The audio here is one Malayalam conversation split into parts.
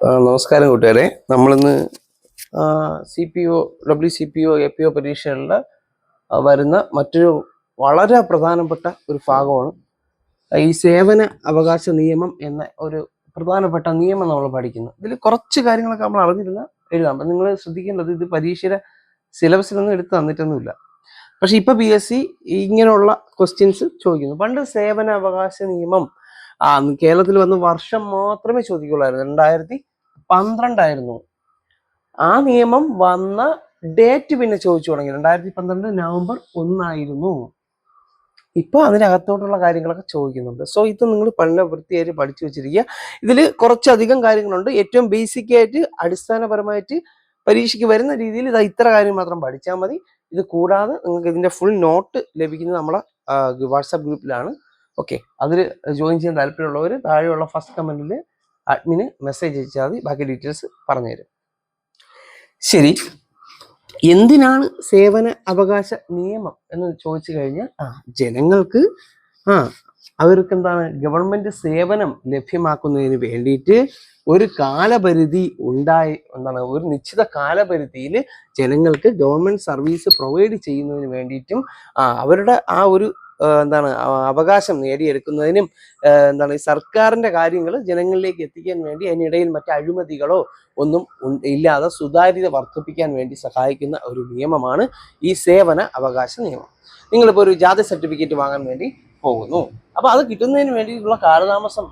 നമസ്കാരം കൂട്ടുകാരെ. നമ്മളിന്ന് C P O W C P O A P O പരീക്ഷകളിൽ വരുന്ന മറ്റൊരു വളരെ പ്രധാനപ്പെട്ട ഒരു ഭാഗമാണ് ഈ സേവന അവകാശ നിയമം എന്ന ഒരു പ്രധാനപ്പെട്ട നിയമം നമ്മൾ പഠിക്കുന്നു. ഇതിൽ കുറച്ച് കാര്യങ്ങളൊക്കെ നമ്മൾ അറിഞ്ഞിരുന്ന എഴുതാം. അപ്പം നിങ്ങൾ ശ്രദ്ധിക്കേണ്ടത് ഇത് പരീക്ഷയുടെ സിലബസിലൊന്നും എടുത്ത് തന്നിട്ടൊന്നുമില്ല. പക്ഷെ ഇപ്പൊ ബി എസ് സി ഇങ്ങനെയുള്ള ക്വസ്റ്റ്യൻസ് ചോദിക്കുന്നു. പണ്ട് സേവന അവകാശ നിയമം ആ കേരളത്തിൽ വന്ന വർഷം മാത്രമേ ചോദിക്കുള്ളായിരുന്നു. രണ്ടായിരത്തി പന്ത്രണ്ടായിരുന്നു. ആ നിയമം വന്ന ഡേറ്റ് പിന്നെ ചോദിച്ചു തുടങ്ങി. രണ്ടായിരത്തി പന്ത്രണ്ട് നവംബർ ഒന്നായിരുന്നു. ഇപ്പൊ അതിനകത്തോട്ടുള്ള കാര്യങ്ങളൊക്കെ ചോദിക്കുന്നുണ്ട്. സോ ഇത് നിങ്ങൾ പല വൃത്തിയായിട്ട് പഠിച്ചു വെച്ചിരിക്കുക. ഇതിൽ കുറച്ചധികം കാര്യങ്ങളുണ്ട്. ഏറ്റവും ബേസിക് ആയിട്ട് അടിസ്ഥാനപരമായിട്ട് പരീക്ഷയ്ക്ക് വരുന്ന രീതിയിൽ ഇത് ഇത്ര കാര്യം മാത്രം പഠിച്ചാൽ മതി. ഇത് കൂടാതെ നിങ്ങൾക്ക് ഇതിന്റെ ഫുൾ നോട്ട് ലഭിക്കുന്നത് നമ്മളെ വാട്സാപ്പ് ഗ്രൂപ്പിലാണ് ഓക്കെ അതിൽ ജോയിൻ ചെയ്യാൻ താല്പര്യമുള്ളവർ താഴെയുള്ള ഫസ്റ്റ് കമന്റിൽ അഡ്മിന് മെസ്സേജ് അയച്ചാൽ മതി. ബാക്കി ഡീറ്റെയിൽസ് പറഞ്ഞുതരും. ശരി. എന്തിനാണ് സേവന അവകാശ നിയമം എന്ന് ചോദിച്ചു കഴിഞ്ഞാൽ ആ ജനങ്ങൾക്ക് ആ അവർക്ക് എന്താണ് ഗവൺമെന്റ് സേവനം ലഭ്യമാക്കുന്നതിന് വേണ്ടിയിട്ട് ഒരു കാലപരിധി ഉണ്ടായി എന്താണ് ഒരു നിശ്ചിത കാലപരിധിയിൽ ജനങ്ങൾക്ക് ഗവൺമെന്റ് സർവീസ് പ്രൊവൈഡ് ചെയ്യുന്നതിന് വേണ്ടിയിട്ടും അവരുടെ ആ ഒരു എന്താണ് അവകാശം നേടിയെടുക്കുന്നതിനും എന്താണ് ഈ സർക്കാരിന്റെ കാര്യങ്ങൾ ജനങ്ങളിലേക്ക് എത്തിക്കാൻ വേണ്ടി അതിനിടയിൽ മറ്റ് അഴിമതികളോ ഒന്നും ഇല്ലാതെ സുതാര്യത വർദ്ധിപ്പിക്കാൻ വേണ്ടി സഹായിക്കുന്ന ഒരു നിയമമാണ് ഈ സേവന അവകാശ നിയമം. നിങ്ങളിപ്പോൾ ഒരു ജാതി സർട്ടിഫിക്കറ്റ് വാങ്ങാൻ വേണ്ടി പോകുന്നു. അപ്പൊ അത് കിട്ടുന്നതിന് വേണ്ടിയിട്ടുള്ള കാലതാമസം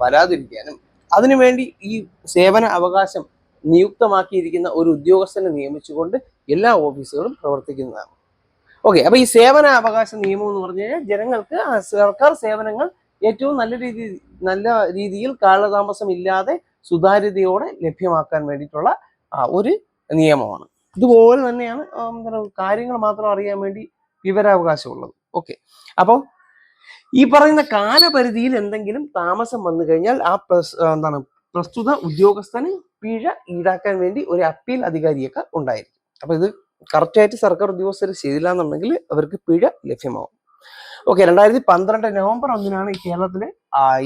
വരാതിരിക്കാനും അതിനുവേണ്ടി ഈ സേവന അവകാശം നിയുക്തമാക്കിയിരിക്കുന്ന ഒരു ഉദ്യോഗസ്ഥനെ നിയമിച്ചുകൊണ്ട് എല്ലാ ഓഫീസുകളും പ്രവർത്തിക്കുന്നതാണ്. ഓക്കെ അപ്പൊ ഈ സേവന അവകാശ നിയമം എന്ന് പറഞ്ഞു കഴിഞ്ഞാൽ ജനങ്ങൾക്ക് സർക്കാർ സേവനങ്ങൾ ഏറ്റവും നല്ല രീതി നല്ല രീതിയിൽ കാലതാമസം ഇല്ലാതെ സുതാര്യതയോടെ ലഭ്യമാക്കാൻ വേണ്ടിയിട്ടുള്ള ഒരു നിയമമാണ്. ഇതുപോലെ തന്നെയാണ് കാര്യങ്ങൾ മാത്രം അറിയാൻ വേണ്ടി വിവരാവകാശമുള്ളത് ഓക്കെ അപ്പോൾ ഈ പറയുന്ന കാലപരിധിയിൽ എന്തെങ്കിലും താമസം വന്നു കഴിഞ്ഞാൽ ആ, എന്താണ് പ്രസ്തുത ഉദ്യോഗസ്ഥന് പിഴ ഈടാക്കാൻ വേണ്ടി ഒരു അപ്പീൽ അധികാരിയൊക്കെ ഉണ്ടായിരിക്കും. അപ്പൊ ഇത് കറക്റ്റായിട്ട് സർക്കാർ ഉദ്യോഗസ്ഥർ ചെയ്തില്ല എന്നുണ്ടെങ്കിൽ അവർക്ക് പിഴ ലഭ്യമാവും. ഓക്കെ രണ്ടായിരത്തി പന്ത്രണ്ട് നവംബർ ഒന്നിനാണ് ഈ കേരളത്തിൽ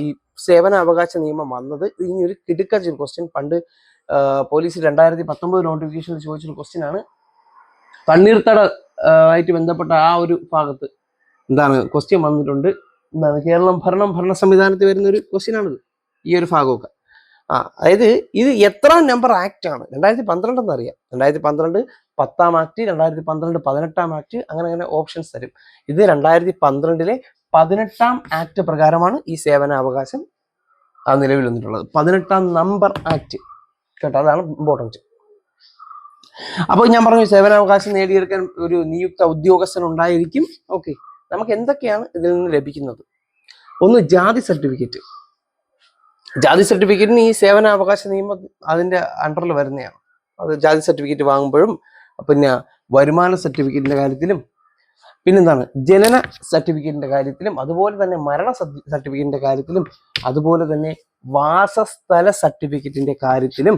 ഈ സേവന അവകാശ നിയമം വന്നത്. ഇനി ഒരു കിടുക്കച്ചൊരു ക്വസ്റ്റ്യൻ പണ്ട് പോലീസ് രണ്ടായിരത്തി പത്തൊമ്പത് നോട്ടിഫിക്കേഷനിൽ ചോദിച്ചൊരു ക്വസ്റ്റ്യൻ ആണ്. തണ്ണീർത്തട ആയിട്ട് ബന്ധപ്പെട്ട ആ ഒരു ഭാഗത്ത് എന്താണ് ക്വസ്റ്റ്യൻ വന്നിട്ടുണ്ട്. എന്താണ് കേരളം ഭരണം ഭരണ സംവിധാനത്തിൽ വരുന്ന ഒരു ക്വസ്റ്റ്യൻ ആണിത്. ഈ ഒരു ഭാഗമൊക്കെ. ആ അതായത് ഇത് എത്ര നമ്പർ ആക്ട് ആണ്. രണ്ടായിരത്തി പന്ത്രണ്ട് എന്നറിയാം. രണ്ടായിരത്തി പന്ത്രണ്ട് പത്താം ആക്ട് രണ്ടായിരത്തി പന്ത്രണ്ട് പതിനെട്ടാം ആക്ട് അങ്ങനെ അങ്ങനെ ഓപ്ഷൻസ് തരും. ഇത് രണ്ടായിരത്തി പന്ത്രണ്ടിലെ പതിനെട്ടാം ആക്ട് പ്രകാരമാണ് ഈ സേവന അവകാശം ആ നിലവിൽ വന്നിട്ടുള്ളത്. പതിനെട്ടാം നമ്പർ ആക്ട് കേട്ടോ അതാണ് ഇമ്പോർട്ടന്റ് അപ്പോൾ ഞാൻ പറഞ്ഞു സേവനാവകാശം നേടിയെടുക്കാൻ ഒരു നിയുക്ത ഉദ്യോഗസ്ഥൻ ഉണ്ടായിരിക്കും. ഓക്കെ നമുക്ക് എന്തൊക്കെയാണ് ഇതിൽ നിന്ന് ലഭിക്കുന്നത്? ഒന്ന് ജാതി സർട്ടിഫിക്കറ്റ് ജാതി സർട്ടിഫിക്കറ്റിന് ഈ സേവനാവകാശ നിയമം അതിന്റെ അണ്ടറിൽ വരുന്നതാണ്. അത് ജാതി സർട്ടിഫിക്കറ്റ് വാങ്ങുമ്പോഴും പിന്നെ വരുമാന സർട്ടിഫിക്കറ്റിന്റെ കാര്യത്തിലും പിന്നെന്താണ് ജനന സർട്ടിഫിക്കറ്റിന്റെ കാര്യത്തിലും അതുപോലെ തന്നെ മരണ സർട്ടിഫിക്കറ്റിന്റെ കാര്യത്തിലും അതുപോലെ തന്നെ വാസസ്ഥല സർട്ടിഫിക്കറ്റിന്റെ കാര്യത്തിലും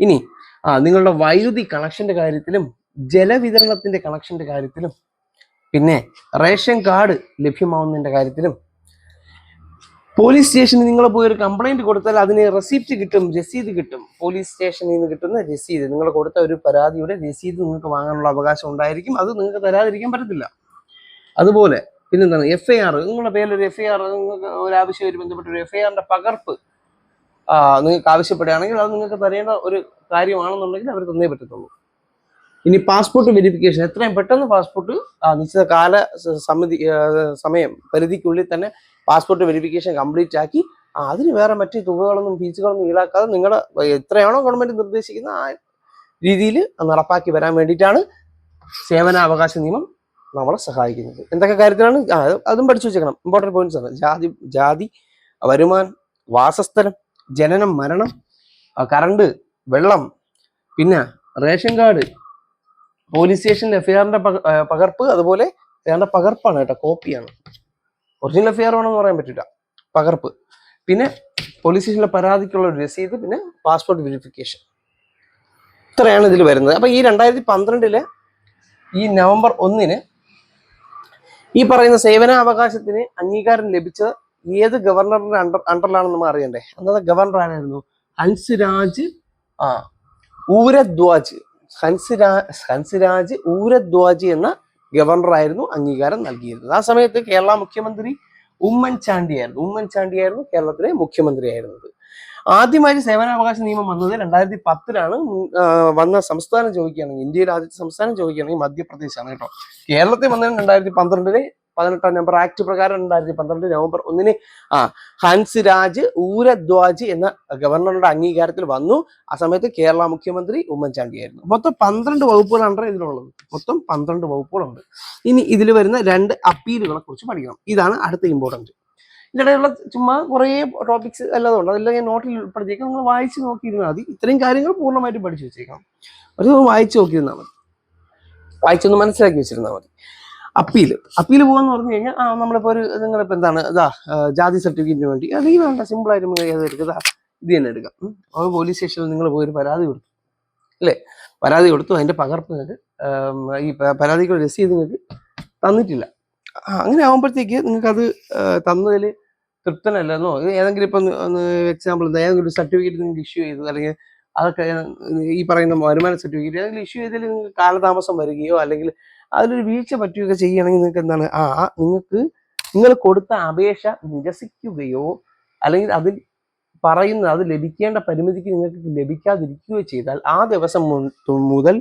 ഇനി ആ നിങ്ങളുടെ വൈദ്യുതി കണക്ഷന്റെ കാര്യത്തിലും ജലവിതരണത്തിന്റെ കണക്ഷന്റെ കാര്യത്തിലും പിന്നെ റേഷൻ കാർഡ് ലഭ്യമാവുന്നതിന്റെ കാര്യത്തിലും പോലീസ് സ്റ്റേഷനിൽ നിങ്ങൾ പോയി ഒരു കംപ്ലൈന്റ് കൊടുത്താൽ അതിന് റെസിപ്റ്റ് കിട്ടും രസീത് കിട്ടും. പോലീസ് സ്റ്റേഷനിൽ നിന്ന് കിട്ടുന്ന രസീത്. നിങ്ങൾ കൊടുത്ത ഒരു പരാതിയുടെ രസീത് നിങ്ങൾക്ക് വാങ്ങാനുള്ള അവകാശം ഉണ്ടായിരിക്കും. അത് നിങ്ങൾക്ക് തരാതിരിക്കാൻ പറ്റത്തില്ല. അതുപോലെ പിന്നെന്താണ്? എഫ് ഐ ആർ നിങ്ങളുടെ പേരിൽ ഒരു എഫ് ഐ ആർ നിങ്ങൾക്ക് ഒരു ആവശ്യമായി ബന്ധപ്പെട്ട ഒരു എഫ് ഐ ആറിന്റെ പകർപ്പ് നിങ്ങൾക്ക് ആവശ്യപ്പെടുകയാണെങ്കിൽ അത് നിങ്ങൾക്ക് തരേണ്ട ഒരു കാര്യമാണെന്നുണ്ടെങ്കിൽ അവർ തന്നേ പറ്റത്തുള്ളൂ. ഇനി പാസ്പോർട്ട് വെരിഫിക്കേഷൻ എത്രയും പെട്ടെന്ന് പാസ്പോർട്ട് നിശ്ചിത കാല സമിതി സമയം പരിധിക്കുള്ളിൽ തന്നെ പാസ്പോർട്ട് വെരിഫിക്കേഷൻ കംപ്ലീറ്റ് ആക്കി അതിന് വേറെ മറ്റ് തുകകളൊന്നും ഫീസുകളൊന്നും ഈടാക്കാതെ നിങ്ങളുടെ എത്രയാണോ ഗവൺമെന്റ് നിർദ്ദേശിക്കുന്ന ആ രീതിയിൽ നടപ്പാക്കി വരാൻ വേണ്ടിയിട്ടാണ് സേവനാവകാശ നിയമം നമ്മളെ സഹായിക്കുന്നത്. എന്തൊക്കെ കാര്യത്തിലാണ്? അതും പഠിച്ചു വെച്ചേക്കണം. ഇമ്പോർട്ടന്റ് പോയിന്റ്സ് ആണ്. ജാതി ജാതി വരുമാനം വാസസ്ഥലം ജനനം മരണം കറണ്ട് വെള്ളം പിന്നെ റേഷൻ കാർഡ് പോലീസ് സ്റ്റേഷനിൽ എഫ്ഐആറിന്റെ പകർപ്പ് അതുപോലെ എഫ്ഐആറിന്റെ പകർപ്പാണ് കേട്ടോ കോപ്പിയാണ്. ഒറിജിനൽ എഫ് ആർ ആണെന്ന് പറയാൻ പറ്റില്ല. പകർപ്പ്. പിന്നെ പോലീസ് സ്റ്റേഷനിലെ പരാതിക്കുള്ള ഒരു രസീത് പിന്നെ പാസ്പോർട്ട് വെരിഫിക്കേഷൻ ഇത്രയാണ് ഇതിൽ വരുന്നത്. അപ്പോൾ ഈ രണ്ടായിരത്തി പന്ത്രണ്ടിൽ ഈ നവംബർ ഒന്നിന് ഈ പറയുന്ന സേവനാവകാശത്തിന് അംഗീകാരം ലഭിച്ചത് ഏത് ഗവർണറിന്റെ അണ്ടർ അണ്ടറിലാണെന്ന് നമ്മൾ അറിയണ്ടേ? അന്നത്തെ ഗവർണർ ആരായിരുന്നു? ഹൻസ്രാജ് ആ ഊരദ്വാജ്. ഹൻസ്രാ ഹൻസ്രാജ് ഊരദ്വാജ് എന്ന ഗവർണറായിരുന്നു അംഗീകാരം നൽകിയിരുന്നത്. ആ സമയത്ത് കേരള മുഖ്യമന്ത്രി ഉമ്മൻചാണ്ടിയായിരുന്നു. ഉമ്മൻചാണ്ടിയായിരുന്നു കേരളത്തിലെ മുഖ്യമന്ത്രി ആയിരുന്നത് ആദ്യമായി സേവനാവകാശ നിയമം വന്നത് രണ്ടായിരത്തി പത്തിലാണ് വന്ന സംസ്ഥാനം ചോദിക്കുകയാണെങ്കിൽ ഇന്ത്യയിൽ ആദ്യത്തെ സംസ്ഥാനം ചോദിക്കുകയാണെങ്കിൽ മധ്യപ്രദേശാണ് കേട്ടോ. കേരളത്തിൽ വന്നത് രണ്ടായിരത്തി പന്ത്രണ്ടിലെ പതിനെട്ടാം നമ്പർ ആക്ട് പ്രകാരം രണ്ടായിരത്തി പന്ത്രണ്ട് നവംബർ ഒന്നിന് ആ ഹൻസ് രാജ് ഊരദ്വാജ് എന്ന ഗവർണറുടെ അംഗീകാരത്തിൽ വന്നു. ആ സമയത്ത് കേരള മുഖ്യമന്ത്രി ഉമ്മൻചാണ്ടിയായിരുന്നു മൊത്തം പന്ത്രണ്ട് വകുപ്പുകളാണ് ഇതിലുള്ളത്. മൊത്തം പന്ത്രണ്ട് വകുപ്പുകളുണ്ട്. ഇനി ഇതിൽ വരുന്ന രണ്ട് അപ്പീലുകളെ കുറിച്ച് പഠിക്കണം. ഇതാണ് അടുത്ത ഇമ്പോർട്ടന്റ് ഇതിനിടെയുള്ള ചുമ്മാ കുറേ ടോപ്പിക്സ് അല്ലാതെ ഉണ്ട്. അതെല്ലാം ഞാൻ നോട്ടിൽ ഉൾപ്പെടുത്തിയേക്കാം. നിങ്ങൾ വായിച്ച് നോക്കിയിരുന്നാൽ മതി. ഇത്രയും കാര്യങ്ങൾ പൂർണമായിട്ട് പഠിച്ചു വെച്ചേക്കാം. അത് വായിച്ച് നോക്കിയിരുന്നാൽ മതി. വായിച്ചൊന്ന് മനസ്സിലാക്കി വെച്ചിരുന്നാൽ മതി. അപ്പീൽ അപ്പീൽ പോകാന്ന് പറഞ്ഞു കഴിഞ്ഞാൽ ആ നമ്മളിപ്പോൾ ഒരു നിങ്ങളിപ്പോൾ എന്താണ് ഇതാ ജാതി സർട്ടിഫിക്കറ്റിന് വേണ്ടി അല്ലെങ്കിൽ വേണ്ട സിമ്പിൾ ആയിട്ട് നമുക്ക് ഏത് എടുക്കുക ഇത് തന്നെ എടുക്കാം. അപ്പോൾ പോലീസ് സ്റ്റേഷനിൽ നിങ്ങൾ പോയി ഒരു പരാതി കൊടുത്തു അല്ലേ? പരാതി കൊടുത്തു അതിന്റെ പകർപ്പ് നിങ്ങൾക്ക് ഈ പരാതിക്ക് രസീത് നിങ്ങൾക്ക് തന്നിട്ടില്ല. അങ്ങനെ ആകുമ്പോഴത്തേക്ക് നിങ്ങൾക്ക് അത് തന്നതിൽ തൃപ്തനല്ലെന്നോ ഏതെങ്കിലും ഇപ്പം എക്സാമ്പിൾ എന്താ ഏതെങ്കിലും ഒരു സർട്ടിഫിക്കറ്റ് നിങ്ങൾക്ക് ഇഷ്യൂ ചെയ്തു അല്ലെങ്കിൽ അതൊക്കെ ഈ പറയുന്ന വരുമാന സർട്ടിഫിക്കറ്റ് ഏതെങ്കിലും ഇഷ്യൂ ചെയ്തതിൽ നിങ്ങൾക്ക് കാലതാമസം വരികയോ അല്ലെങ്കിൽ അതിലൊരു വീഴ്ച പറ്റുകയൊക്കെ ചെയ്യുകയാണെങ്കിൽ നിങ്ങൾക്ക് എന്താണ്? ആ നിങ്ങൾക്ക് നിങ്ങൾ കൊടുത്ത അപേക്ഷ നിരസിക്കുകയോ അല്ലെങ്കിൽ അതിൽ പറയുന്ന അത് ലഭിക്കേണ്ട പരിമിതിക്ക് നിങ്ങൾക്ക് ലഭിക്കാതിരിക്കുകയോ ചെയ്താൽ ആ ദിവസം മുതൽ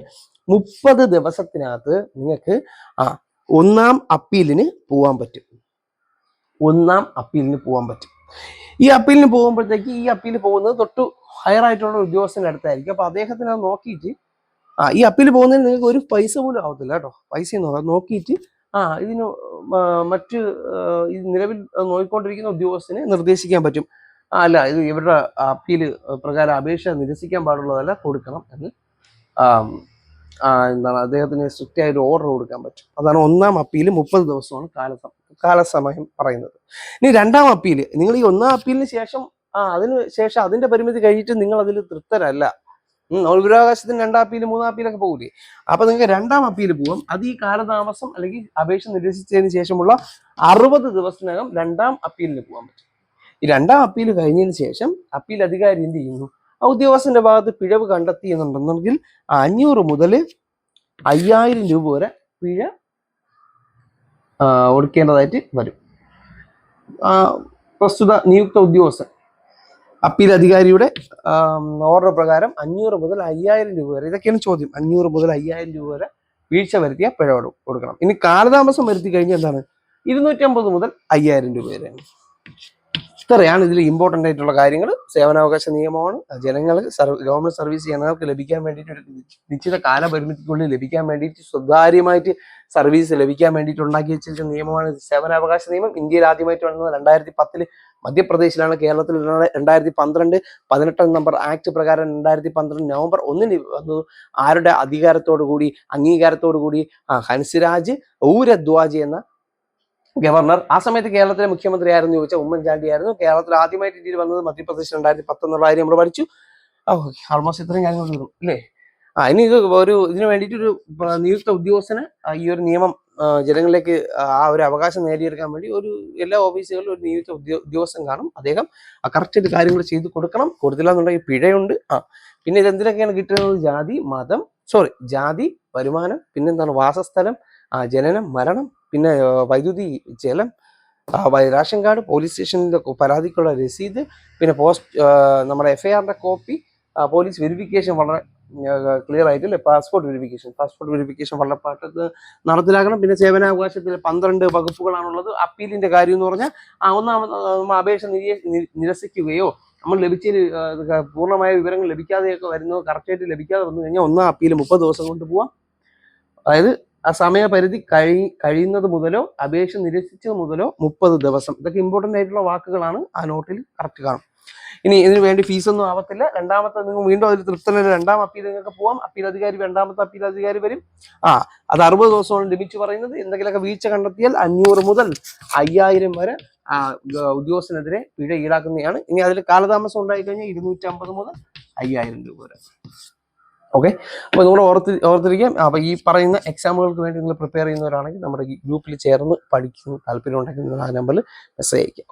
മുപ്പത് ദിവസത്തിനകത്ത് നിങ്ങൾക്ക് ആ ഒന്നാം അപ്പീലിന് പോകാൻ പറ്റും. ഒന്നാം അപ്പീലിന് പോകാൻ പറ്റും. ഈ അപ്പീലിന് പോകുമ്പോഴത്തേക്ക് ഈ അപ്പീൽ പോകുന്നത് തൊട്ട് ഹയർ ആയിട്ടുള്ള ഉദ്യോഗസ്ഥന്റെ അടുത്തായിരിക്കും. അപ്പൊ അദ്ദേഹത്തിന് അത് നോക്കിയിട്ട് ആ ഈ അപ്പീൽ പോകുന്നതിന് നിങ്ങൾക്ക് ഒരു പൈസ പോലും ആവത്തില്ല കേട്ടോ. പൈസ ഒന്നും നോക്കിയിട്ട് ആ ഇതിന് മറ്റ് നിലവിൽ നോക്കിക്കൊണ്ടിരിക്കുന്ന ഉദ്യോഗസ്ഥനെ നിർദ്ദേശിക്കാൻ പറ്റും. അല്ല ഇത് ഇവരുടെ അപ്പീൽ പ്രകാരം അപേക്ഷ നിരസിക്കാൻ പാടുള്ളതല്ല കൊടുക്കണം എന്ന് എന്താണ് അദ്ദേഹത്തിന് സ്ട്രിക്റ്റ് ആയിട്ട് ഓർഡർ കൊടുക്കാൻ പറ്റും. അതാണ് ഒന്നാം അപ്പീൽ മുപ്പത് ദിവസമാണ് കാലസം കാലസമയം പറയുന്നത്. ഇനി രണ്ടാം അപ്പീൽ നിങ്ങൾ ഈ ഒന്നാം അപ്പീലിന് ശേഷം ആ അതിന് ശേഷം അതിന്റെ പരിമിതി കഴിഞ്ഞിട്ട് നിങ്ങൾ അതിൽ തൃപ്തരല്ല. ഉം, വിവരാവകാശത്തിന് രണ്ടാം അപ്പീൽ മൂന്നാം അപ്പീലൊക്കെ പോകില്ലേ അപ്പൊ നിങ്ങൾക്ക് രണ്ടാം അപ്പീൽ പോകും. അത് ഈ കാലതാമസം അല്ലെങ്കിൽ അപേക്ഷ നിരസിച്ചതിന് ശേഷമുള്ള അറുപത് ദിവസത്തിനകം രണ്ടാം അപ്പീലിന് പോകാൻ പറ്റും. ഈ രണ്ടാം അപ്പീൽ കഴിഞ്ഞതിന് ശേഷം അപ്പീൽ അധികാരി എന്ത് ചെയ്യുന്നു? ആ ഉദ്യോഗസ്ഥന്റെ ഭാഗത്ത് പിഴവ് കണ്ടെത്തി എന്നുണ്ടെന്നുണ്ടെങ്കിൽ അഞ്ഞൂറ് മുതൽ അയ്യായിരം രൂപ വരെ പിഴ കൊടുക്കേണ്ടതായിട്ട് വരും. പ്രസ്തുത നിയുക്ത ഉദ്യോഗസ്ഥൻ അപ്പീൽ അധികാരിയുടെ ഓർഡർ പ്രകാരം അഞ്ഞൂറ് മുതൽ അയ്യായിരം രൂപ വരെ ഇതൊക്കെയാണ് ചോദ്യം. അഞ്ഞൂറ് മുതൽ അയ്യായിരം രൂപ വരെ വീഴ്ച വരുത്തിയ പിഴ കൊടുക്കണം. ഇനി കാലതാമസം വരുത്തി കഴിഞ്ഞാൽ എന്താണ്? ഇരുന്നൂറ്റമ്പത് മുതൽ അയ്യായിരം രൂപ വരെയാണ്. ഇത്രയാണ് ഇതിൽ ഇമ്പോർട്ടന്റ് ആയിട്ടുള്ള കാര്യങ്ങൾ സേവനാവകാശ നിയമമാണ്. ജനങ്ങൾ ഗവൺമെന്റ് സർവീസ് ജനങ്ങൾക്ക് ലഭിക്കാൻ വേണ്ടിയിട്ട് ഒരു നിശ്ചിത കാലപരിമിതിക്കുള്ളിൽ ലഭിക്കാൻ വേണ്ടിയിട്ട് സ്വകാര്യമായിട്ട് സർവീസ് ലഭിക്കാൻ വേണ്ടിയിട്ട് ഉണ്ടാക്കി വെച്ച നിയമമാണ് സേവനാവകാശ നിയമം ഇന്ത്യയിൽ ആദ്യമായിട്ട് വന്നത് രണ്ടായിരത്തി പത്തിൽ മധ്യപ്രദേശിലാണ്. കേരളത്തിൽ രണ്ടാ- രണ്ടായിരത്തി പന്ത്രണ്ട് പതിനെട്ടാം നമ്പർ ആക്ട് പ്രകാരം രണ്ടായിരത്തി പന്ത്രണ്ട് നവംബർ ഒന്നിന് വന്നത് ആരുടെ അധികാരത്തോടു കൂടി അംഗീകാരത്തോടു കൂടി ഹൻസിരാജ് ഊരദ്വാജ് എന്ന ഗവർണർ. ആ സമയത്ത് കേരളത്തിലെ മുഖ്യമന്ത്രി ആയിരുന്നു ചോദിച്ചാൽ ഉമ്മൻചാണ്ടി ആയിരുന്നു. കേരളത്തിൽ ആദ്യമായിട്ട് ഇന്ത്യയിൽ വന്നത് മധ്യപ്രദേശ് രണ്ടായിരത്തി പത്തൊന്നുള്ള കാര്യം നമ്മൾ പഠിച്ചു. ആൾമോസ്റ്റ് ഇത്രയും കാര്യങ്ങൾ തീർന്നു അല്ലേ? ആ ഇനി ഇത് ഒരു ഇതിനു വേണ്ടിയിട്ട് ഒരു നിയുക്ത ഉദ്യോഗസ്ഥന് ഈ ഒരു നിയമം ജനങ്ങളിലേക്ക് ആ ഒരു അവകാശം നേടിയെടുക്കാൻ വേണ്ടി ഒരു എല്ലാ ഓഫീസുകളിലും ഒരു നിയുക്ത ഉദ്യോ- ഉദ്യോഗസ്ഥൻ കാണും. അദ്ദേഹം ആ കറക്റ്റ് കാര്യങ്ങൾ ചെയ്ത് കൊടുക്കണം. കൊടുത്തില്ല എന്നുണ്ടെങ്കിൽ പിഴയുണ്ട്. ആ പിന്നെ ഇത് എന്തിനൊക്കെയാണ് കിട്ടുന്നത്? ജാതി മതം സോറി ജാതി വരുമാനം പിന്നെന്താണ്? വാസസ്ഥലം ആ ജനനം മരണം പിന്നെ വൈദ്യുതി ജലം റേഷൻ കാർഡ് പോലീസ് സ്റ്റേഷനിലെ പരാതിക്കുള്ള രസീത് പിന്നെ പോസ്റ്റ് നമ്മുടെ എഫ് കോപ്പി പോലീസ് വെരിഫിക്കേഷൻ വളരെ ക്ലിയർ ആയിട്ടില്ലേ? പാസ്പോർട്ട് വെരിഫിക്കേഷൻ പാസ്പോർട്ട് വെരിഫിക്കേഷൻ വളരെ പാട്ടത്ത് നടപ്പിലാക്കണം. പിന്നെ സേവനാവകാശത്തിൽ പന്ത്രണ്ട് വകുപ്പുകളാണുള്ളത്. അപ്പീലിന്റെ കാര്യം എന്ന് പറഞ്ഞാൽ ഒന്നാമത് അപേക്ഷ നിരസിക്കുകയോ നമ്മൾ ലഭിച്ചതിൽ പൂർണമായ വിവരങ്ങൾ ലഭിക്കാതെയൊക്കെ വരുന്നു കറക്റ്റായിട്ട് ലഭിക്കാതെ വന്നു കഴിഞ്ഞാൽ ഒന്നാം അപ്പീൽ മുപ്പത് ദിവസം കൊണ്ട് പോവാം. അതായത് ആ സമയപരിധി കഴി കഴിയുന്നത് മുതലോ അപേക്ഷ നിരസിച്ചത് മുതലോ മുപ്പത് ദിവസം. ഇതൊക്കെ ഇമ്പോർട്ടന്റ് ആയിട്ടുള്ള വാക്കുകളാണ് ആ നോട്ടിൽ കറക്റ്റ് കാണും. ഇനി ഇതിന് വേണ്ടി ഫീസൊന്നും ആവത്തില്ല. രണ്ടാമത്തെ നിങ്ങൾ വീണ്ടും അതിൽ തൃപ്തനല്ല. രണ്ടാം അപ്പീൽ നിങ്ങൾക്ക് പോവാം. അപ്പീൽ അധികാരി രണ്ടാമത്തെ അപ്പീൽ അധികാരി വരും. ആ അത് അറുപത് ദിവസമാണ് ലഭിച്ചു പറയുന്നത്. എന്തെങ്കിലുമൊക്കെ വീഴ്ച കണ്ടെത്തിയാൽ അഞ്ഞൂറ് മുതൽ അയ്യായിരം വരെ ആ, ഉദ്യോഗസ്ഥനെതിരെ പിഴ ഈടാക്കുന്നതാണ്. ഇനി അതിൽ കാലതാമസം ഉണ്ടായിക്കഴിഞ്ഞാൽ ഇരുന്നൂറ്റമ്പത് മുതൽ അയ്യായിരം രൂപ വരെ. ഓക്കെ അപ്പോൾ നിങ്ങൾ ഓർത്തി ഓർത്തിരിക്കാം. അപ്പോൾ ഈ പറയുന്ന എക്സാമുകൾക്ക് വേണ്ടി നിങ്ങൾ പ്രിപ്പയർ ചെയ്യുന്നവരാണെങ്കിൽ നമ്മുടെ ഗ്രൂപ്പിൽ ചേർന്ന് പഠിക്കുന്ന താല്പര്യം ഉണ്ടെങ്കിൽ നിങ്ങൾ ആ നമ്പറിൽ മെസ്സേജ് അയക്കാം